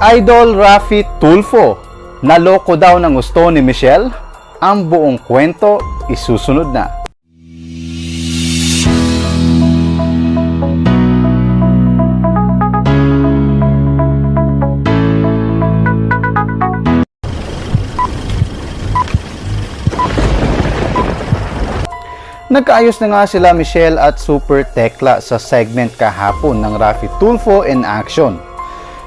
Idol Rafi Tulfo, naloko daw ng gusto ni Michelle? Ang buong kwento isusunod na. Nagkaayos na nga sila Michelle at Super Tekla sa segment kahapon ng Rafi Tulfo in Action.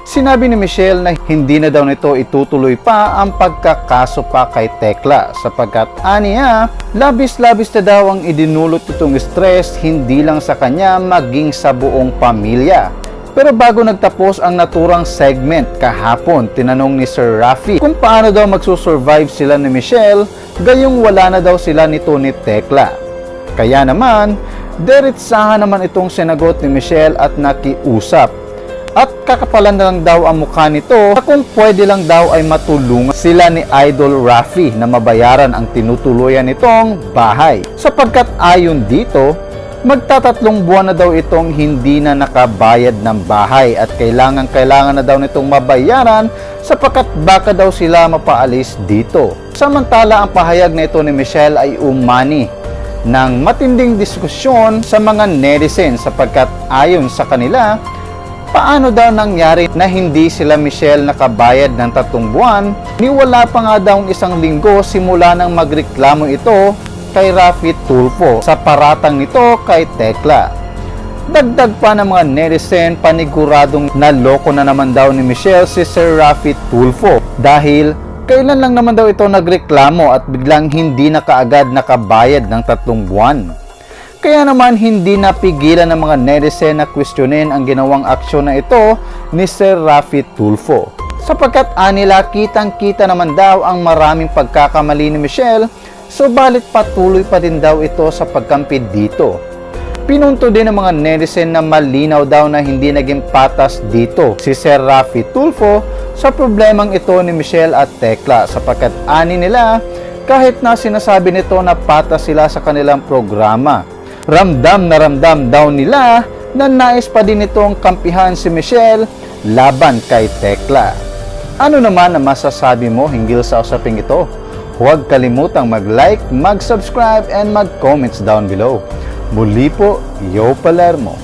Sinabi ni Michelle na hindi na daw nito itutuloy pa ang pagkakaso pa kay Tekla sapagkat aniya, labis-labis na daw ang idinulot itong stress hindi lang sa kanya maging sa buong pamilya. Pero bago nagtapos ang naturang segment kahapon, tinanong ni Sir Rafi kung paano daw magsusurvive sila ni Michelle gayong wala na daw sila nito ni Tekla. Kaya naman, diretsahan naman itong sinagot ni Michelle at nakiusap. At kakapalan na lang daw ang mukha nito kung pwede lang daw ay matulungan sila ni Idol Rafi na mabayaran ang tinutuluyan nitong bahay. Sapagkat ayon dito, magtatatlong buwan na daw itong hindi na nakabayad ng bahay at kailangan kailangan na daw nitong mabayaran sapagkat baka daw sila mapaalis dito. Samantala ang pahayag na ito ni Michelle ay umani ng matinding diskusyon sa mga netizen sapagkat ayon sa kanila, paano daw nangyari na hindi sila Michelle nakabayad ng tatlong buwan ni wala pa nga daw isang linggo simula nang magreklamo ito kay Rafi Tulfo sa paratang nito kay Tekla. Dagdag pa ng mga netizen paniguradong naloko na naman daw ni Michelle si Sir Rafi Tulfo dahil kailan lang naman daw ito nagreklamo at biglang hindi na kaagad nakabayad ng tatlong buwan. Kaya naman hindi napigilan ng mga netizen na kwestiyonin ang ginawang aksyon na ito ni Sir Rafi Tulfo. Sapagkat anila kitang-kita naman daw ang maraming pagkakamali ni Michelle, subalit patuloy pa din daw ito sa pagkampi dito. Pinunto din ng mga netizen na malinaw daw na hindi naging patas dito si Sir Rafi Tulfo sa problemang ito ni Michelle at Tekla sapagkat ani nila kahit na sinasabi nito na patas sila sa kanilang programa. Ramdam na ramdam daw nila na nais pa din itong kampihan si Michelle laban kay Tekla. Ano naman ang masasabi mo hinggil sa usaping ito? Huwag kalimutang mag-like, mag-subscribe, and mag-comments down below. Muli po, Yo Palermo.